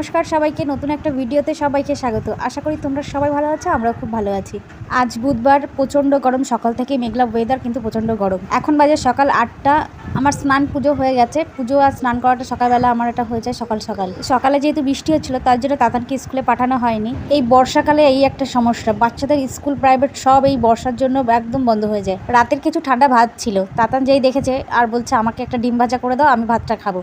নমস্কার সবাইকে, নতুন একটা ভিডিওতে সবাইকে স্বাগত। আশা করি তোমরা সবাই ভালো আছো, আমরাও খুব ভালো আছি। আজ বুধবার প্রচণ্ড গরম, সকাল থেকেই মেঘলা ওয়েদার কিন্তু প্রচণ্ড গরম। এখন বাজে সকাল আটটা, আমার স্নান পুজো হয়ে গেছে। পুজো আর স্নান করাটা সকালবেলা আমার এটা হয়ে যায় সকাল সকাল। সকালে যেহেতু বৃষ্টি হচ্ছিল, তার জন্য তাতানকে স্কুলে পাঠানো হয়নি। এই বর্ষাকালে এই একটা সমস্যা, বাচ্চাদের স্কুল প্রাইভেট সব এই বর্ষার জন্য একদম বন্ধ হয়ে যায়। রাতের কিছু ঠান্ডা ভাত ছিল। তাতান যেই দেখেছে আর বলছে, আমাকে একটা ডিম ভাজা করে দাও, আমি ভাতটা খাব।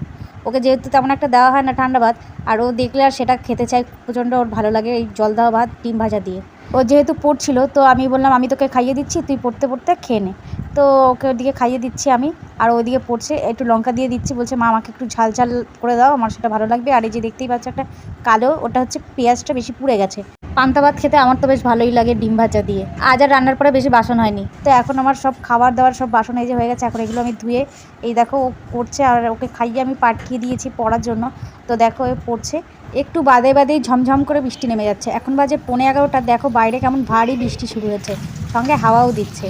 ওকে যেহেতু তেমন একটা দেওয়া হয় না ঠান্ডা ভাত, আর ও দেখলে আর সেটা খেতে চাই প্রচণ্ড ওর ভালো লাগে এই জল দেওয়া ভাত, ডিম ভাজা দিয়ে। ও যেহেতু পড়ছিল, তো আমি বললাম, আমি তোকে খাইয়ে দিচ্ছি, তুই পড়তে পড়তে খেয়ে নে। তো ওকে ওদিকে খাইয়ে দিচ্ছি আমি, আর ওদিকে পড়ছে, একটু লঙ্কা দিয়ে দিচ্ছি, বলছে, মা, আমাকে একটু ঝাল ঝাল করে দাও, আমার সেটা ভালো লাগবে। আর এই যে দেখতেই পাচ্ছ একটা কালো, ওটা হচ্ছে পেঁয়াজটা বেশি পুড়ে গেছে। পান্তা ভাত খেতে আমার তো বেশ ভালোই লাগে ডিম ভাজা দিয়ে। আজ আর রান্নার পরে বেশি বাসন হয়নি। তো এখন আমার সব খাবার দাবার সব বাসন এই যে হয়ে গেছে, এখন এগুলো আমি ধুয়ে এই দেখো ও পড়ছে আর ওকে খাইয়ে আমি পাঠিয়ে দিয়েছি পড়ার জন্য। তো দেখো এ পড়ছে। একটু বাদে বাদেই ঝমঝম করে বৃষ্টি নেমে যাচ্ছে। এখন বাজে পৌনে এগারোটা, দেখো বাইরে কেমন ভারী বৃষ্টি শুরু হয়েছে। সঙ্গে হাওয়াও দিচ্ছে।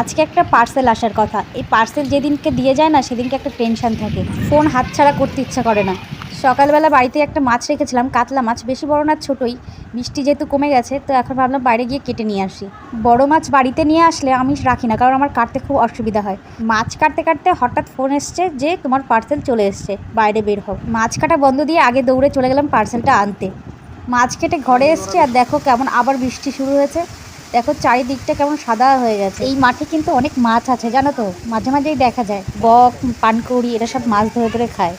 আজকে একটা পার্সেল আসার কথা। এই পার্সেল যেদিনকে দিয়ে যায় না, সেদিনকে একটা টেনশন থাকে। ফোন হাতছাড়া করতে ইচ্ছা করে না। সকালবেলা বাড়িতে একটা মাছ রেখেছিলাম, কাতলা মাছ, বেশি বড় না ছোটোই। বৃষ্টি যেহেতু কমে গেছে, তো এখন ভাবলাম বাইরে গিয়ে কেটে নিয়ে আসি। বড় মাছ বাড়িতে নিয়ে আসলে আমি রাখি না, কারণ আমার কাটতে খুব অসুবিধা হয়। মাছ কাটতে কাটতে হঠাৎ ফোন এসছে যে তোমার পার্সেল চলে এসছে, বাইরে বের হোক মাছ কাটা বন্ধ দিয়ে আগে দৌড়ে চলে গেলাম পার্সেলটা আনতে। মাছ কেটে ঘরে এসছে আর দেখো কেমন আবার বৃষ্টি শুরু হয়েছে। দেখো চারিদিকটা কেমন সাদা হয়ে গেছে। এই মাঠে কিন্তু অনেক মাছ আছে, জানো তো? মাঝে মাঝেই দেখা যায়। বক, পানকৌড়ি, এরা সব মাছ ধরে ধরে খায়।